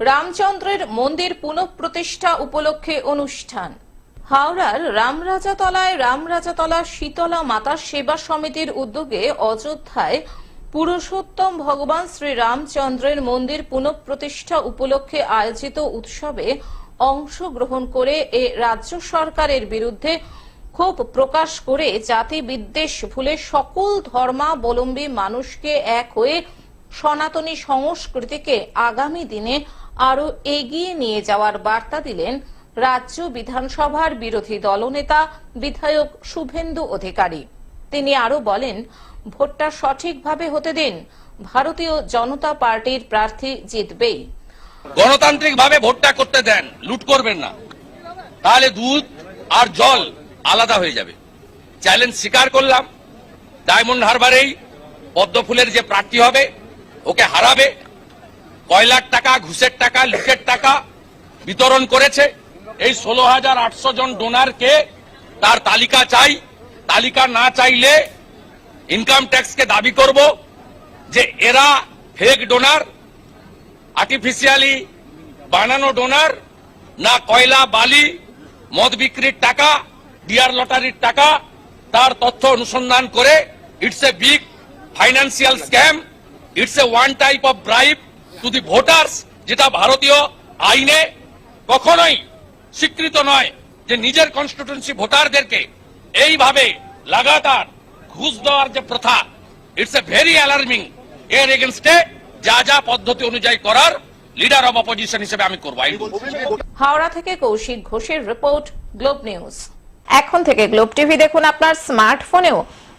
রামচন্দ্রের মন্দির পুনঃপ্রতিষ্ঠা উপলক্ষে অনুষ্ঠান। হাওড়ার রামরাজাতলায় রামরাজাতলা শীতলা মাতা সেবা সমিতির উদ্যোগে অযোধ্যায় পুরুষোত্তম ভগবান শ্রী রামচন্দ্রের মন্দির পুনঃপ্রতিষ্ঠা উপলক্ষে আয়োজিত উৎসবে অংশগ্রহণ করে এ রাজ্য সরকারের বিরুদ্ধে ক্ষোভ প্রকাশ করে জাতি বিদ্বেষ ভুলে সকল ধর্মাবলম্বী মানুষকে এক হয়ে সনাতনী সংস্কৃতিকে আগামী দিনে আরও এগিয়ে নিয়ে যাওয়ার বার্তা দিলেন রাজ্য বিধানসভার বিরোধী দলনেতা বিধায়ক শুভেন্দু অধিকারী। তিনি আরও বলেন, ভোটটা সঠিকভাবে হতে দিন, ভারতীয় জনতা পার্টির প্রার্থী জিতবেই গণতান্ত্রিক ভাবে ভোটটা করতে দেন, লুট করবেন না। তাহলে দুধ আর জল আলাদা হয়ে যাবে। চ্যালেঞ্জ স্বীকার করলাম, ডায়মন্ড হারবারেই পদ্ম ফুলের যে প্রার্থী হবে, ওকে হারাবে কয়লার টাকা, ঘুষের টাকা, লুটের টাকা বিতরণ করেছে। এই ষোলো হাজার আটশো জন ডোনারকে তার তালিকা চাই। তালিকা না চাইলে ইনকাম ট্যাক্সকে দাবি করব যে এরা ফেক ডোনার, আর্টিফিশিয়ালি বানানো ডোনার, না কয়লা, বালি, মদ বিক্রির টাকা, ডিয়ার লটারির টাকা, তার তথ্য অনুসন্ধান করে, it's a big financial scam, it's a one type of bribe to the voters যেটা ভারতীয় আইনে কখনোই স্বীকৃত নয় যে নিজের কনস্টিটিউন্সি ভোটারদেরকে এইভাবে লাগাতার ঘুষ দেওয়ার যে প্রথা ইটস এ ভেরি অ্যালার্মিং এর এগেনস্টে যা যা পদ্ধতি অনুযায়ী করার লিডার অব অপোজিশন হিসেবে আমি করব। হাওড়া থেকে কৌশিক ঘোষের রিপোর্ট গ্লোব নিউজ এখন থেকে গ্লোব টিভি দেখুন আপনার স্মার্টফোনেও